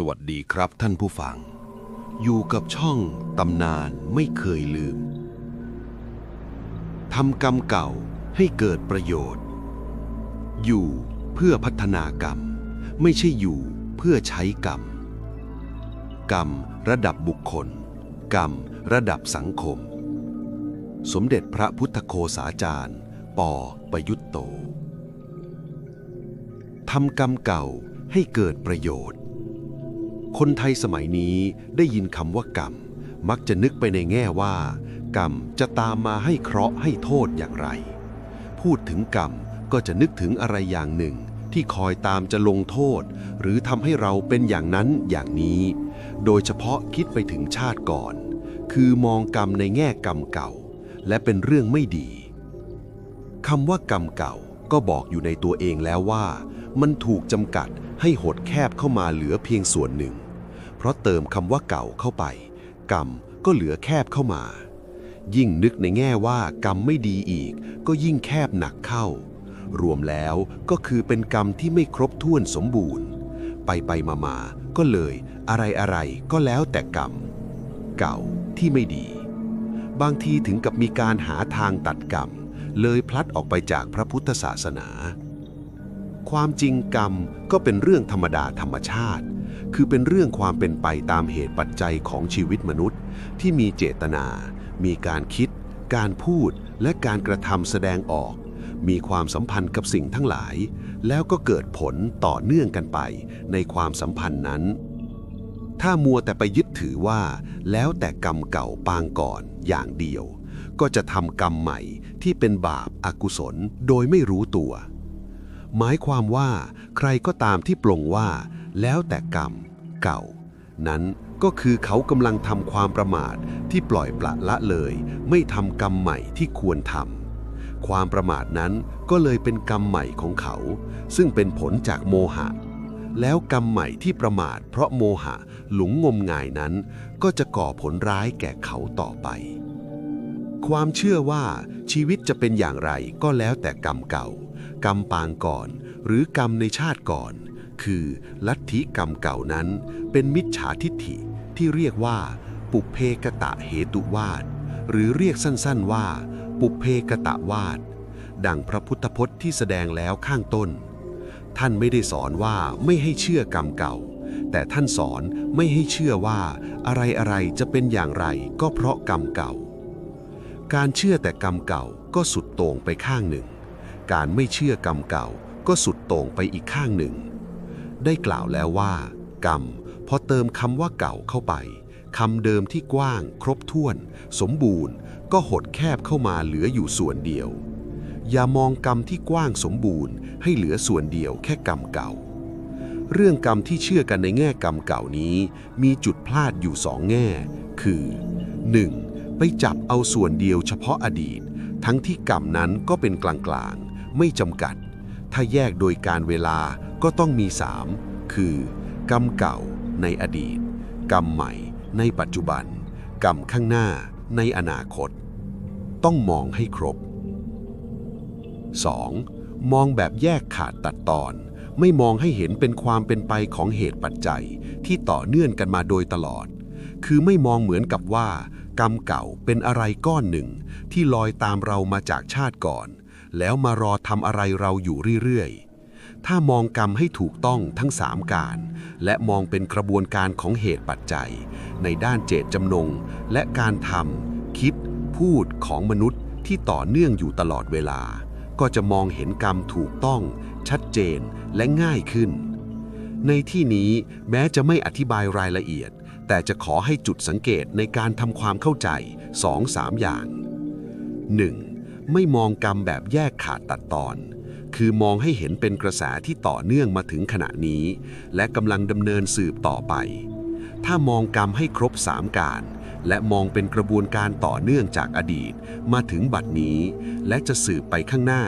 สวัสดีครับท่านผู้ฟัง อยู่กับช่องตำนานไม่เคยลืมทำกรรมเก่าให้เกิดประโยชน์ อยู่เพื่อพัฒนากรรม ไม่ใช่อยู่เพื่อใช้กรรม กรรมระดับบุคคล กรรมระดับสังคม สมเด็จพระพุทธโคสาจารย์ ปอประยุตโตทำกรรมเก่าให้เกิดประโยชน์ คนไทยสมัยนี้ได้ยินคำว่ากรรม มักจะนึกไปในแง่ว่า กรรมจะตามมาให้เคราะห์ให้โทษอย่างไร พูดถึงกรรมก็จะนึกถึงอะไรอย่างหนึ่ง ที่คอยตามจะลงโทษ หรือทำให้เราเป็นอย่างนั้นอย่างนี้ โดยเฉพาะคิดไปถึงชาติก่อน คือมองกรรมในแง่กรรมเก่า และเป็นเรื่องไม่ดีคำว่ากรรมเก่าก็บอกอยู่ในตัวเองแล้วว่า มันถูกจำกัดให้หดแคบเข้ามาเหลือเพียงส่วนหนึ่ง ราะเติมคำว่าเก่าเข้าไป กรรมก็เหลือแคบเข้ามา ยิ่งนึกในแง่ว่ากรรมไม่ดีอีก ก็ยิ่งแคบหนักเข้า รวมแล้วก็คือเป็นกรรมที่ไม่ครบถ้วนสมบูรณ์ ไปไปมามาก็เลยอะไรอะไรก็แล้วแต่กรรม เก่าที่ไม่ดี บางทีถึงกับมีการหาทางตัดกรรม เลยพลัดออกไปจากพระพุทธศาสนา ความจริงกรรมก็เป็นเรื่องธรรมดาธรรมชาติ คือเป็นเรื่องความเป็นไปตามเหตุปัจจัยของชีวิตมนุษย์ ที่มีเจตนา มีการคิด การพูด และการกระทำแสดงออก มีความสัมพันธ์กับสิ่งทั้งหลาย แล้วก็เกิดผลต่อเนื่องกันไป ในความสัมพันธ์นั้น ถ้ามัวแต่ไปยึดถือว่า แล้วแต่กรรมเก่าปางก่อนอย่างเดียว ก็จะทำกรรมใหม่ที่เป็นบาปอากุศลโดยไม่รู้ตัว หมายความว่าใครก็ตามที่ปลงว่า แล้วแต่กรรม เก่า นั้นก็คือเขากำลังทำความประมาทที่ปล่อยปละละเลย ไม่ทำกรรมใหม่ที่ควรทำความประมาทนั้นก็เลยเป็นกรรมใหม่ของเขา ซึ่งเป็นผลจากโมหะ แล้วกรรมใหม่ที่ประมาท เพราะโมหะหลงงมงายนั้น ก็จะก่อผลร้ายแก่เขาต่อไป ความเชื่อว่าชีวิตจะเป็นอย่างไรก็แล้วแต่กรรมเก่า กรรมปางก่อน หรือกรรมในชาติก่อน คือลัทธิกรรมเก่านั้น เป็นมิจฉาทิฏฐิที่เรียกว่า ปุเพกตะเหตุวาดหรือเรียกสั้นๆว่า ปุเพกตะวาดดังพระพุทธพจน์ที่แสดงแล้วข้างต้น ท่านไม่ได้สอนว่าไม่ให้เชื่อกรรมเก่า แต่ท่านสอนไม่ให้เชื่อว่าอะไรอะไรๆจะเป็นอย่างไรก็เพราะกรรมเก่า การเชื่อแต่กรรมเก่าก็สุดโต่งไปข้างหนึ่ง การไม่เชื่อกรรมเก่าก็สุดโต่งไปอีกข้างหนึ่ง ได้กล่าวแล้วว่า กรรมพอเติมคำว่าเก่าเข้าไปคำเดิมที่กว้าง ครบถ้วน สมบูรณ์ ก็หดแคบเข้ามาเหลืออยู่ส่วนเดียว อย่ามองกรรมที่กว้างสมบูรณ์ ให้เหลือส่วนเดียวแค่กรรมเก่า เรื่องกรรมที่เชื่อกันในแง่กรรมเก่านี้ มีจุดพลาดอยู่สองแง่ คือ 1. ไปจับเอาส่วนเดียวเฉพาะอดีต ทั้งที่กรรมนั้นก็เป็นกลางๆ ไม่จำกัด ถ้าแยกโดยการเวลาก็ต้องมี 3 คือ กรรมเก่าในอดีต กรรมใหม่ในปัจจุบัน กรรมข้างหน้าในอนาคต ต้องมองให้ครบ 2. มองแบบแยกขาดตัดตอน ไม่มองให้เห็นเป็นความเป็นไปของเหตุปัจจัยที่ต่อเนื่องกันมาโดยตลอด คือไม่มองเหมือนกับว่า กรรมเก่าเป็นอะไรก้อนหนึ่ง ที่ลอยตามเรามาจากชาติก่อน แล้วมารอทำอะไรเราอยู่เรื่อยๆ ถ้ามองกรรมให้ถูกต้องทั้งสามการ และมองเป็นกระบวนการของเหตุปัจจัย ในด้านเจตจำนง และการทำคิด พูดของมนุษย์ที่ต่อเนื่องอยู่ตลอดเวลา ก็จะมองเห็นกรรมถูกต้อง ชัดเจนและง่ายขึ้น ในที่นี้แม้จะไม่อธิบายรายละเอียด แต่จะขอให้จุดสังเกตในการทำความเข้าใจ2-3อย่าง 1. ไม่มองกรรมแบบแยกขาดตัดตอน คือมองให้เห็นเป็นกระแสที่ต่อเนื่องมาถึงขณะนี้ และกำลังดำเนินสืบต่อไป ถ้ามองกรรมให้ครบสามการ และมองเป็นกระบวนการต่อเนื่องจากอดีต มาถึงบัดนี้ และจะสืบไปข้างหน้า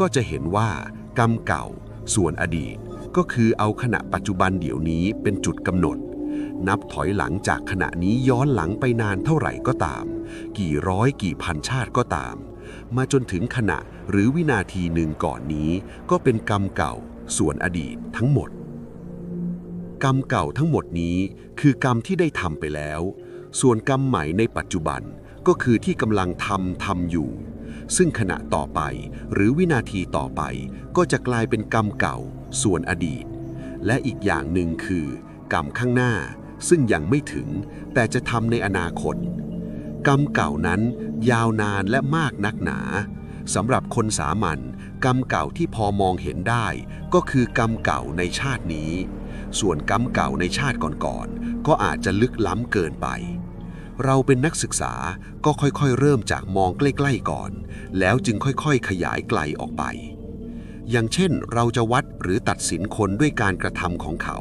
ก็จะเห็นว่ากรรมเก่า ส่วนอดีต ก็คือเอาขณะปัจจุบันเดี๋ยวนี้เป็นจุดกำหนดนับถอยหลังจากขณะนี้ย้อนหลังไปนานเท่าไหร่ก็ตาม กี่ร้อยกี่พันชาติก็ตาม มาจนถึงขณะหรือวินาทีหนึ่งก่อนนี้ ก็เป็นกรรมเก่าส่วนอดีตทั้งหมด กรรมเก่าทั้งหมดนี้คือกรรมที่ได้ทำไปแล้ว ส่วนกรรมใหม่ในปัจจุบันก็คือที่กำลังทำทำอยู่ ซึ่งขณะต่อไปหรือวินาทีต่อไป ก็จะกลายเป็นกรรมเก่าส่วนอดีต และอีกอย่างหนึ่งคือ กรรมข้างหน้าซึ่งยังไม่ถึง แต่จะทำในอนาคต กรรมเก่านั้น ยาวนานและมากนักหนาสำหรับคนสามัญกรรมเก่าที่พอมองเห็นได้ ก็คือกรรมเก่าในชาตินี้ ส่วนกรรมเก่าในชาติก่อนๆก็อาจจะลึกล้ำเกินไป เราเป็นนักศึกษาก็ค่อยๆ เริ่มจากมองใกล้ๆก่อน แล้วจึงค่อยๆ ขยายไกลออกไป อย่างเช่นเราจะวัดหรือตัดสินคนด้วยการกระทำของเขา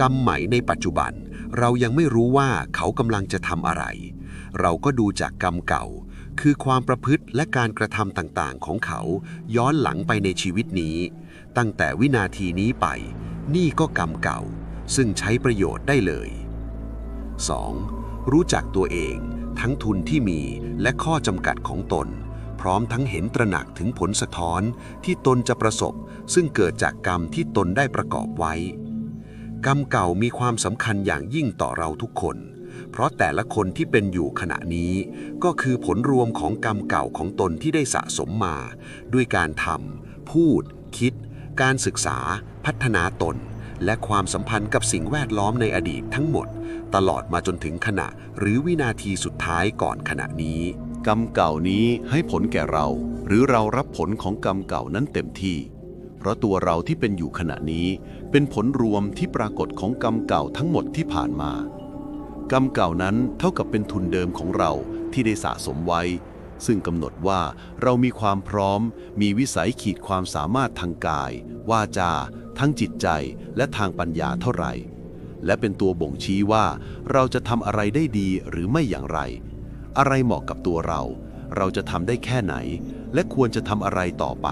กรรมใหม่ในปัจจุบัน เรายังไม่รู้ว่าเขากำลังจะทำอะไร เราก็ดูจากกรรมเก่า คือความประพฤติและการกระทำต่างๆ ของเขาย้อนหลังไปในชีวิตนี้ ตั้งแต่วินาทีนี้ไป นี่ก็กรรมเก่า ซึ่งใช้ประโยชน์ได้เลย 2. รู้จักตัวเองทั้งทุนที่มีและข้อจำกัดของตน พร้อมทั้งเห็นตระหนักถึงผลสะท้อนที่ตนจะประสบ ซึ่งเกิดจากกรรมที่ตนได้ประกอบไว้ กรรมเก่ามีความสำคัญอย่างยิ่งต่อเราทุกคน เพราะแต่ละคนที่เป็นอยู่ขณะนี้ ก็คือผลรวมของกรรมเก่าของตนที่ได้สะสมมา ด้วยการทำพูด คิด การศึกษา พัฒนาตน และความสัมพันธ์กับสิ่งแวดล้อมในอดีตทั้งหมด ตลอดมาจนถึงขณะหรือวินาทีสุดท้ายก่อนขณะนี้ กรรมเก่านี้ให้ผลแก่เรา หรือเรารับผลของกรรมเก่านั้นเต็มที่เพราะตัวเราที่เป็นอยู่ขณะนี้ เป็นผลรวมที่ปรากฏของกรรมเก่าทั้งหมดที่ผ่านมา กรรมเก่านั้นเท่ากับเป็นทุนเดิมของเราที่ได้สะสมไว้ ซึ่งกำหนดว่าเรามีความพร้อม มีวิสัยขีดความสามารถทางกาย วาจา ทั้งจิตใจและทางปัญญาเท่าไหร่ และเป็นตัวบ่งชี้ว่าเราจะทำอะไรได้ดีหรือไม่อย่างไร อะไรเหมาะกับตัวเรา เราจะทำได้แค่ไหน และควรจะทำอะไรต่อไป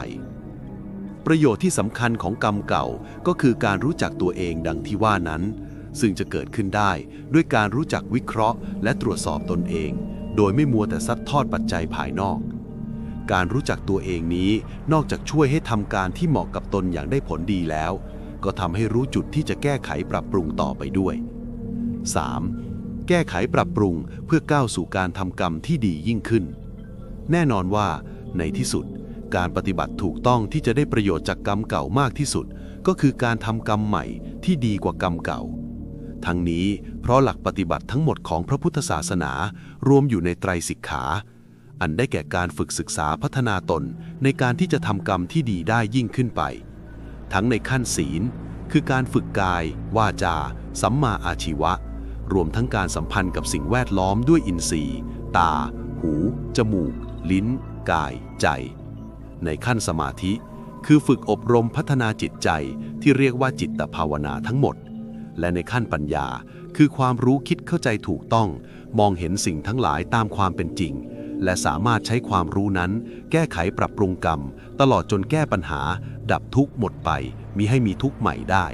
ประโยชน์ที่สำคัญของกรรมเก่าก็คือการรู้จักตัวเองดังที่ว่านั้น ซึ่งจะเกิดขึ้นได้ด้วยการรู้จักวิเคราะห์ และตรวจสอบตนเอง โดยไม่มัวแต่ซัดทอดปัจจัยภายนอก การรู้จักตัวเองนี้นอกจากช่วยให้ทำการที่เหมาะกับตนอย่างได้ผลดีแล้ว ก็ทำให้รู้จุดที่จะแก้ไขปรับปรุงต่อไปด้วย 3. แก้ไขปรับปรุงเพื่อก้าวสู่การทำกรรมที่ดียิ่งขึ้น แน่นอนว่า ในที่สุด การปฏิบัติถูกต้องที่จะได้ประโยชน์จากกรรมเก่ามากที่สุด ก็คือการทำกรรมใหม่ที่ดีกว่ากรรมเก่า ทั้งนี้เพราะหลักปฏิบัติทั้งหมดของพระพุทธศาสนารวมอยู่ในไตรสิกขา อันได้แก่การฝึกศึกษาพัฒนาตนในการที่จะทำกรรมที่ดีได้ยิ่งขึ้นไป ทั้งในขั้นศีล คือการฝึกกาย วาจา สัมมาอาชีวะ รวมทั้งการสัมพันธ์กับสิ่งแวดล้อมด้วยอินทรีย์ ตา หู จมูก ลิ้น กาย ใจ ในขั้นสมาธิ คือฝึกอบรมพัฒนาจิตใจที่เรียกว่าจิตภาวนาทั้งหมด และในขั้นปัญญา คือความรู้คิดเข้าใจถูกต้อง มองเห็นสิ่งทั้งหลายตามความเป็นจริง และสามารถใช้ความรู้นั้น แก้ไขปรับปรุงกรรม ตลอดจนแก้ปัญหา ดับทุกข์หมดไปมิให้มีทุกข์ใหม่ได้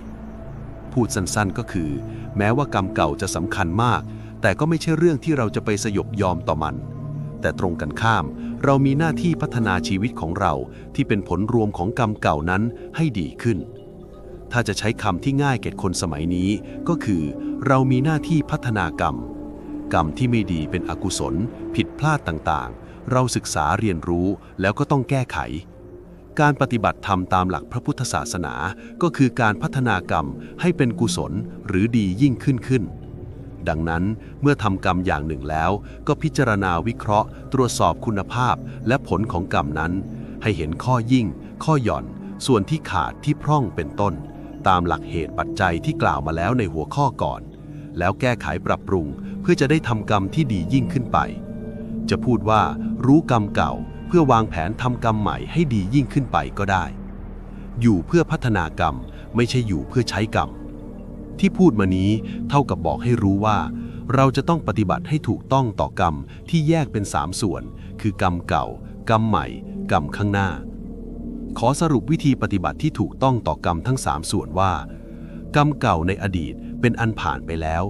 พูดสั้นๆก็คือ แม้ว่ากรรมเก่าจะสำคัญมาก แต่ก็ไม่ใช่เรื่องที่เราจะไปสยบยอมต่อมัน แต่ตรงกันข้าม เรามีหน้าที่พัฒนาชีวิตของเราที่เป็นผลรวมของกรรมเก่านั้นให้ดีขึ้น ถ้าจะใช้คำที่ง่ายแก่คนสมัยนี้ ก็คือ เรามีหน้าที่พัฒนากรรม กรรมที่ไม่ดีเป็นอกุศล ผิดพลาดต่างๆ เราศึกษาเรียนรู้แล้วก็ต้องแก้ไข การปฏิบัติธรรมตามหลักพระพุทธศาสนา ก็คือการพัฒนากรรมให้เป็นกุศลหรือดียิ่งขึ้นขึ้นดังนั้นเมื่อทำกรรมอย่างหนึ่งแล้ว ก็พิจารณาวิเคราะห์ ตรวจสอบคุณภาพและผลของกรรมนั้น ให้เห็นข้อยิ่ง ข้อหย่อน ส่วนที่ขาดที่พร่องเป็นต้น ตามหลักเหตุปัจจัยที่กล่าวมาแล้วในหัวข้อก่อน แล้วแก้ไขปรับปรุงเพื่อจะได้ทำกรรมที่ดียิ่งขึ้นไป จะพูดว่ารู้กรรมเก่าเพื่อวางแผนทำกรรมใหม่ให้ดียิ่งขึ้นไปก็ได้ อยู่เพื่อพัฒนากรรมไม่ใช่อยู่เพื่อใช้กรรม ที่พูดมานี้เท่ากับบอกให้รู้ว่า เราจะต้องปฏิบัติให้ถูกต้องต่อกรรมที่แยกเป็นสามส่วน คือกรรมเก่า กรรมใหม่ กรรมข้างหน้า ขอสรุปวิธีปฏิบัติที่ถูกต้องต่อกรรมทั้งสามส่วนว่า กรรมเก่าในอดีตเป็นอันผ่านไปแล้ว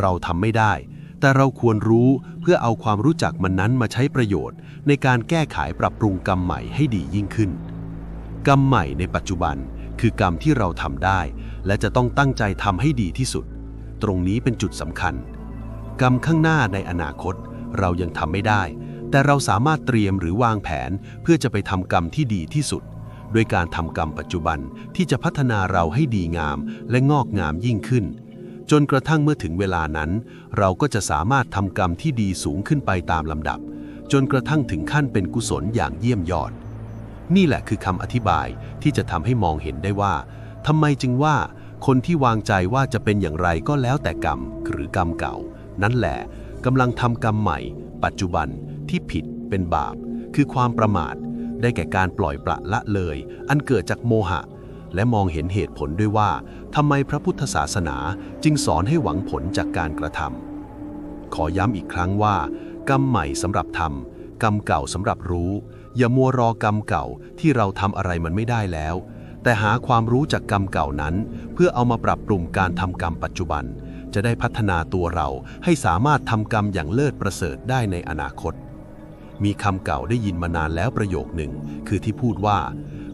เราทำไม่ได้ แต่เราควรรู้เพื่อเอาความรู้จักมันนั้นมาใช้ประโยชน์ ในการแก้ไขปรับปรุงกรรมใหม่ให้ดียิ่งขึ้น กรรมใหม่ในปัจจุบัน คือกรรมที่เราทำได้ และจะต้องตั้งใจทำให้ดีที่สุด ตรงนี้เป็นจุดสำคัญ กรรมข้างหน้าในอนาคต เรายังทำไม่ได้ แต่เราสามารถเตรียมหรือวางแผนเพื่อจะไปทำกรรมที่ดีที่สุด โดยการทำกรรมปัจจุบันที่จะพัฒนาเราให้ดีงามและงอกงามยิ่งขึ้น จนกระทั่งเมื่อถึงเวลานั้น เราก็จะสามารถทำกรรมที่ดีสูงขึ้นไปตามลำดับ จนกระทั่งถึงขั้นเป็นกุศลอย่างเยี่ยมยอด นี่แหละคือคำอธิบายที่จะทำให้มองเห็นได้ว่าทำไมจึงว่าคนที่วางใจว่าจะเป็นอย่างไรก็แล้วแต่กรรมหรือกรรมเก่า นั่นแหละกำลังทำกรรมใหม่ ปัจจุบันที่ผิดเป็นบาป คือความประมาท ได้แก่การปล่อยปละละเลย อันเกิดจากโมหะ และมองเห็นเหตุผลด้วยว่าทำไมพระพุทธศาสนาจึงสอนให้หวังผลจากการกระทำขอย้ำอีกครั้งว่า กรรมใหม่สำหรับทำกรรมเก่าสำหรับรู้ อย่ามัวรอกรรมเก่าที่เราทำอะไรมันไม่ได้แล้ว แต่หาความรู้จากกรรมเก่านั้น เพื่อเอามาปรับปรุงการทำกรรมปัจจุบัน จะได้พัฒนาตัวเราให้สามารถทำกรรมอย่างเลิศประเสริฐได้ในอนาคต มีคำเก่าได้ยินมานานแล้วประโยคหนึ่ง คือที่พูดว่า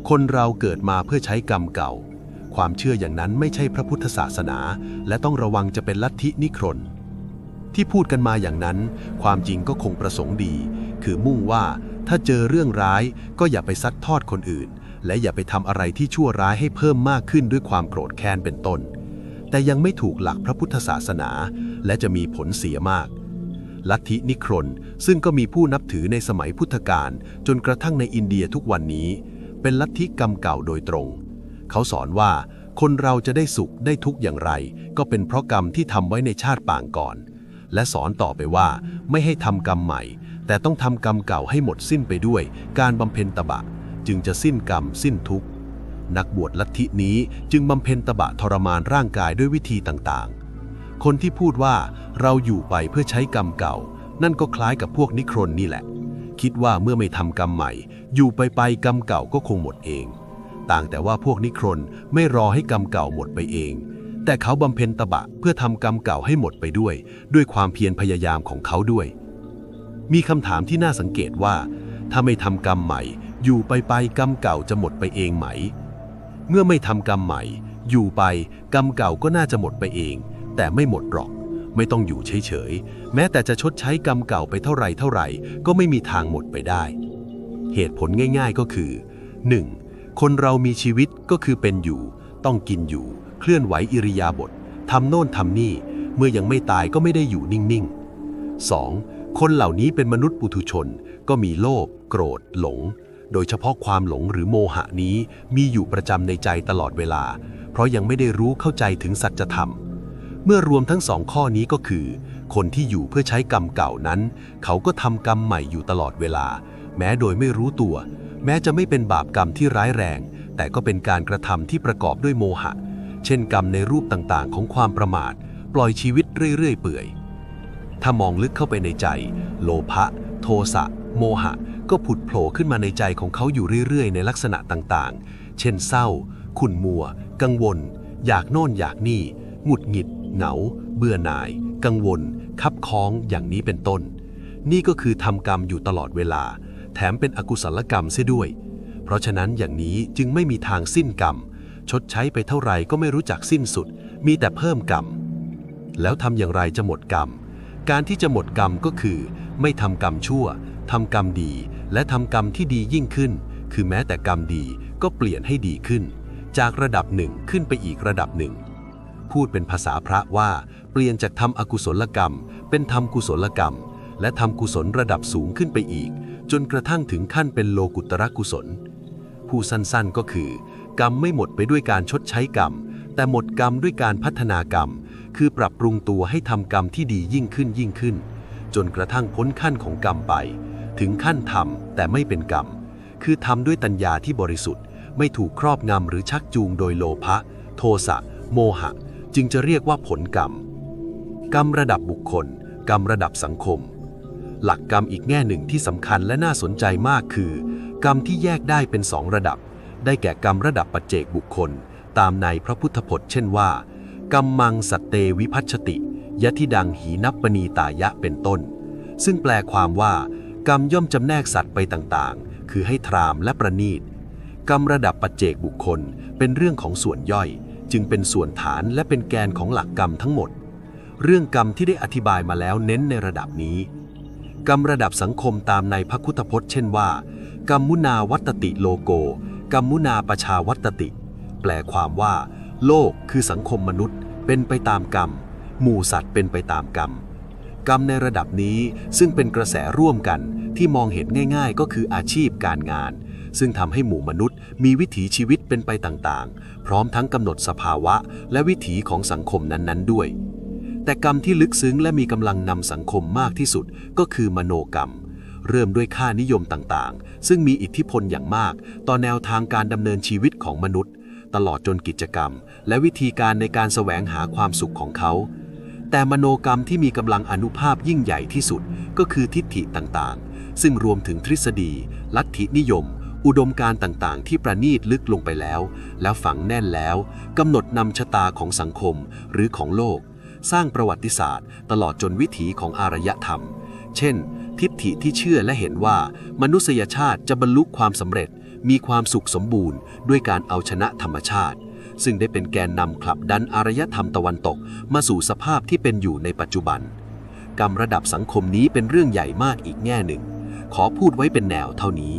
คนเราเกิดมาเพื่อใช้กรรมเก่า ความเชื่ออย่างนั้นไม่ใช่พระพุทธศาสนา และต้องระวังจะเป็นลัทธินิครน ที่พูดกันมาอย่างนั้น ความจริงก็คงประสงค์ดี คือมุ่งว่าถ้าเจอเรื่องร้ายก็อย่าไปซัดทอดคนอื่น และอย่าไปทำอะไรที่ชั่วร้ายให้เพิ่มมากขึ้นด้วยความโกรธแค้นเป็นต้น แต่ยังไม่ถูกหลักพระพุทธศาสนา และจะมีผลเสียมาก ลัทธินิครน ซึ่งก็มีผู้นับถือในสมัยพุทธกาลจนกระทั่งในอินเดียทุกวันนี้ เป็นลัทธิกรรมเก่าโดยตรง เขาสอนว่าคนเราจะได้สุขได้ทุกข์อย่างไร ก็เป็นเพราะกรรมที่ทำไว้ในชาติปางก่อน และสอนต่อไปว่าไม่ให้ทำกรรมใหม่ แต่ต้องทำกรรมเก่าให้หมดสิ้นไปด้วย การบำเพ็ญตบะ จึงจะสิ้นกรรมสิ้นทุกข์นักบวชลัทธินี้จึงบำเพ็ญตบะทรมานร่างกายด้วยวิธีต่างๆ คนที่พูดว่าเราอยู่ไปเพื่อใช้กรรมเก่า นั่นก็คล้ายกับพวกนิครนนี่แหละ คิดว่าเมื่อไม่ทำกรรมใหม่ อยู่ไปไปกรรมเก่าก็คงหมดเอง ต่างแต่ว่าพวกนิครนไม่รอให้กรรมเก่าหมดไปเอง แต่เขาบำเพ็ญตบะเพื่อทำกรรมเก่าให้หมดไปด้วย ด้วยความเพียรพยายามของเขาด้วย มีคำถามที่น่าสังเกตว่า ถ้าไม่ทำกรรมใหม่ อยู่ไปไปกรรมเก่าจะหมดไปเองไหม เมื่อไม่ทำกรรมใหม่ อยู่ไปกรรมเก่าก็น่าจะหมดไปเอง แต่ไม่หมดหรอก ไม่ต้องอยู่เฉยๆ แม้แต่จะชดใช้กรรมเก่าไปเท่าไรเท่าไรก็ไม่มีทางหมดไปได้ เหตุผลง่ายๆก็คือ 1. คนเรามีชีวิตก็คือเป็นอยู่ ต้องกินอยู่ เคลื่อนไหวอิริยาบถทำโน่นทำนี่ เมื่อยังไม่ตายก็ไม่ได้อยู่นิ่งๆ 2. คนเหล่านี้เป็นมนุษย์ปุถุชน ก็มีโลภโกรธ หลง โดยเฉพาะความหลงหรือโมหะนี้มีอยู่ประจำในใจตลอดเวลา เพราะยังไม่ได้รู้เข้าใจถึงสัจธรรม เมื่อรวมทั้งสองข้อนี้ก็คือ คนที่อยู่เพื่อใช้กรรมเก่านั้น เขาก็ทำกรรมใหม่อยู่ตลอดเวลา แม้โดยไม่รู้ตัว แม้จะไม่เป็นบาปกรรมที่ร้ายแรง แต่ก็เป็นการกระทำที่ประกอบด้วยโมหะ เช่นกรรมในรูปต่างๆ ของความประมาท ปล่อยชีวิตเรื่อยๆเปื่อย ถ้ามองลึกเข้าไปในใจ โลภะโทสะโมหะ ก็ผุดโผล่ขึ้นมาในใจของเขาอยู่เรื่อยๆ ในลักษณะต่างๆ เช่นเศร้าขุ่นมัว กังวล อยากโน่นอยากนี่หงุดหงิด เหงา เบื่อหน่าย กังวล คับคล้องอย่างนี้เป็นต้น นี่ก็คือทำกรรมอยู่ตลอดเวลา แถมเป็นอกุศลกรรมเสียด้วย เพราะฉะนั้นอย่างนี้จึงไม่มีทางสิ้นกรรม ชดใช้ไปเท่าไหร่ก็ไม่รู้จักสิ้นสุด มีแต่เพิ่มกรรม แล้วทำอย่างไรจะหมดกรรม การที่จะหมดกรรมก็คือ ไม่ทำกรรมชั่วทำกรรมดี และทำกรรมที่ดียิ่งขึ้น คือแม้แต่กรรมดีก็เปลี่ยนให้ดีขึ้น จากระดับหนึ่งขึ้นไปอีกระดับหนึ่ง พูดเป็นภาษาพระว่า เปลี่ยนจากทำอกุศลกรรม เป็นทำกุศลกรรม และทำกุศลระดับสูงขึ้นไปอีก จนกระทั่งถึงขั้นเป็นโลกุตระกุศล ผู้สั้นๆก็คือ กรรมไม่หมดไปด้วยการชดใช้กรรม แต่หมดกรรมด้วยการพัฒนากรรม คือปรับปรุงตัวให้ทำกรรมที่ดียิ่งขึ้นยิ่งขึ้น จนกระทั่งพ้นขั้นของกรรมไป ถึงขั้นทำแต่ไม่เป็นกรรม คือทำด้วยตัญญาที่บริสุทธิ์ ไม่ถูกครอบงำหรือชักจูงโดยโลภะ โทสะ โมหะ จึงจะเรียกว่าผลกรรม กรรมระดับบุคคล กรรมระดับสังคม หลักกรรมอีกแง่หนึ่งที่สำคัญและน่าสนใจมากคือ กรรมที่แยกได้เป็นสองระดับ ได้แก่กรรมระดับปัจเจกบุคคล ตามในพระพุทธพจน์ เช่นว่า กรรมมังสัตเตวิพัชชติ ยะทิดังหีนับปณีตายะเป็นต้น ซึ่งแปลความว่า กรรมย่อมจำแนกสัตว์ไปต่างๆ คือให้ทรามและประนีตกรรมระดับปัจเจกบุคคลเป็นเรื่องของส่วนย่อย จึงเป็นส่วนฐานและเป็นแกนของหลักกรรมทั้งหมด เรื่องกรรมที่ได้อธิบายมาแล้วเน้นในระดับนี้ กรรมระดับสังคมตามในพระคุตพจน์เช่นว่า กรรมุนาวัตติโลโก กรรมุนาประชาวัตติ แปลความว่า โลกคือสังคมมนุษย์ เป็นไปตามกรรม หมู่สัตว์เป็นไปตามกรรม กรรมในระดับนี้ซึ่งเป็นกระแสร่วมกันที่มองเห็นง่าย ๆ ก็คืออาชีพการงาน ซึ่งทำให้หมู่มนุษย์ มีวิถีชีวิตเป็นไปต่างๆ พร้อมทั้งกำหนดสภาวะและวิถีของสังคมนั้นๆด้วย แต่กรรมที่ลึกซึ้งและมีกำลังนำสังคมมากที่สุดก็คือมโนกรรม เริ่มด้วยค่านิยมต่างๆ ซึ่งมีอิทธิพลอย่างมาก ต่อแนวทางการดำเนินชีวิตของมนุษย์ ตลอดจนกิจกรรม และวิธีการในการแสวงหาความสุขของเขาแต่มโนกรรมที่มีกำลังอนุภาพยิ่งใหญ่ที่สุดก็คือทิฏฐิต่างๆ ซึ่งรวมถึงทฤษฎี ลัทธินิยม อุดมการต่างๆ ที่ประณีตลึกลงไปแล้ว แล้วฝังแน่นแล้วกำหนดนำชะตาของสังคมหรือของโลก สร้างประวัติศาสตร์ ตลอดจนวิถีของอารยธรรม เช่น ทิฏฐิที่เชื่อและเห็นว่า มนุษยชาติจะบรรลุความสำเร็จ มีความสุขสมบูรณ์ ด้วยการเอาชนะธรรมชาติ ซึ่งได้เป็นแกนนำผลักดันอารยธรรมตะวันตก มาสู่สภาพที่เป็นอยู่ในปัจจุบัน กรรมระดับสังคมนี้เป็นเรื่องใหญ่มากอีกแง่หนึ่ง ขอพูดไว้เป็นแนวเท่านี้